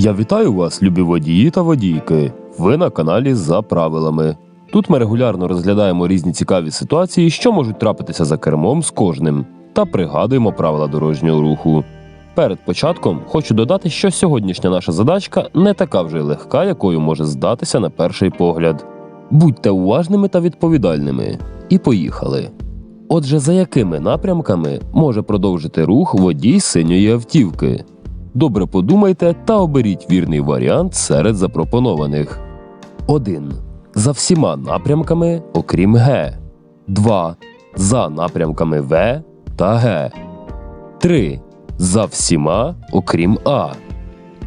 Я вітаю вас, любі водії та водійки. Ви на каналі за правилами. Тут ми регулярно розглядаємо різні цікаві ситуації, що можуть трапитися за кермом з кожним, та пригадуємо правила дорожнього руху. Перед початком хочу додати, що сьогоднішня наша задачка не така вже легка, якою може здатися на перший погляд. Будьте уважними та відповідальними. І поїхали. Отже, за якими напрямками може продовжити рух водій синьої автівки? Добре подумайте та оберіть вірний варіант серед запропонованих. 1. За всіма напрямками, окрім Г. 2. За напрямками В та Г. 3. За всіма, окрім А.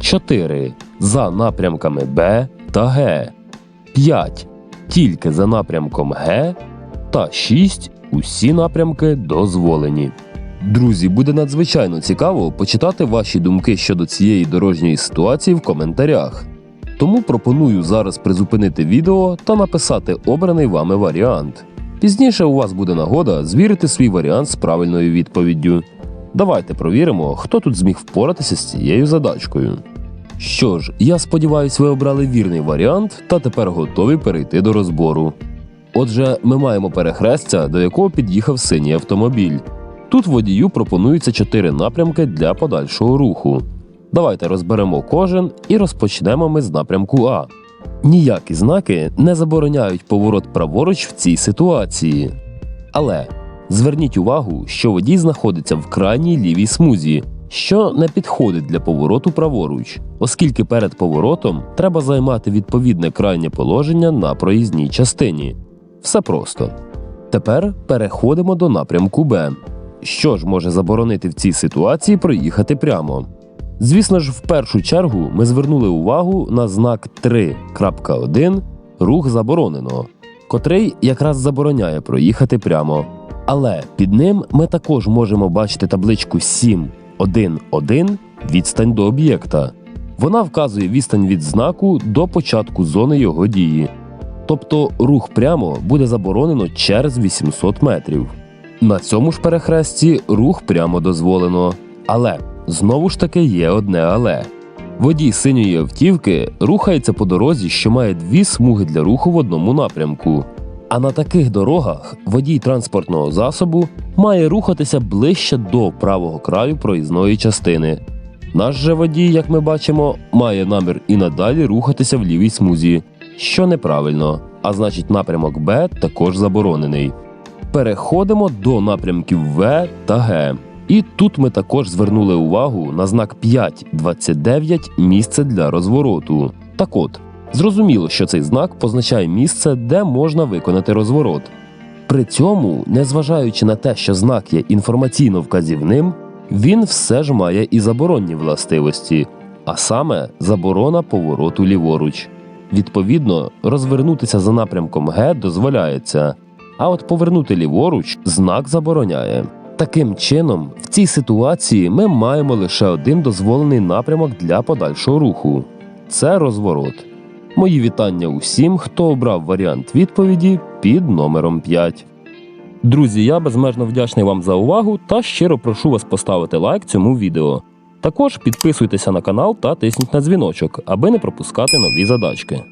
4. За напрямками Б та Г. 5. Тільки за напрямком Г. Та 6. Усі напрямки дозволені. Друзі, буде надзвичайно цікаво почитати ваші думки щодо цієї дорожньої ситуації в коментарях. Тому пропоную зараз призупинити відео та написати обраний вами варіант. Пізніше у вас буде нагода звірити свій варіант з правильною відповіддю. Давайте провіримо, хто тут зміг впоратися з цією задачкою. Що ж, я сподіваюся, ви обрали вірний варіант та тепер готові перейти до розбору. Отже, ми маємо перехрестя, до якого під'їхав синій автомобіль. Тут водію пропонуються чотири напрямки для подальшого руху. Давайте розберемо кожен і розпочнемо ми з напрямку А. Ніякі знаки не забороняють поворот праворуч в цій ситуації. Але зверніть увагу, що водій знаходиться в крайній лівій смузі, що не підходить для повороту праворуч, оскільки перед поворотом треба займати відповідне крайнє положення на проїзній частині. Все просто. Тепер переходимо до напрямку Б. Що ж може заборонити в цій ситуації проїхати прямо? Звісно ж, в першу чергу ми звернули увагу на знак 3.1 рух заборонено, котрий якраз забороняє проїхати прямо. Але під ним ми також можемо бачити табличку 7.1.1 відстань до об'єкта. Вона вказує відстань від знаку до початку зони його дії. Тобто рух прямо буде заборонено через 800 метрів. На цьому ж перехресті рух прямо дозволено. Але знову ж таки є одне але. Водій синьої автівки рухається по дорозі, що має дві смуги для руху в одному напрямку. А на таких дорогах водій транспортного засобу має рухатися ближче до правого краю проїзної частини. Наш же водій, як ми бачимо, має намір і надалі рухатися в лівій смузі, що неправильно, а значить напрямок Б також заборонений. Переходимо до напрямків В та Г. І тут ми також звернули увагу на знак 5.29 місце для розвороту. Так от, зрозуміло, що цей знак позначає місце, де можна виконати розворот. При цьому, незважаючи на те, що знак є інформаційно вказівним, він все ж має і заборонні властивості, а саме заборона повороту ліворуч. Відповідно, розвернутися за напрямком Г дозволяється, а от повернути ліворуч знак забороняє. Таким чином, в цій ситуації ми маємо лише один дозволений напрямок для подальшого руху це розворот. Мої вітання усім, хто обрав варіант відповіді під номером 5. Друзі, я безмежно вдячний вам за увагу та щиро прошу вас поставити лайк цьому відео. Також підписуйтеся на канал та тисніть на дзвіночок, аби не пропускати нові задачки.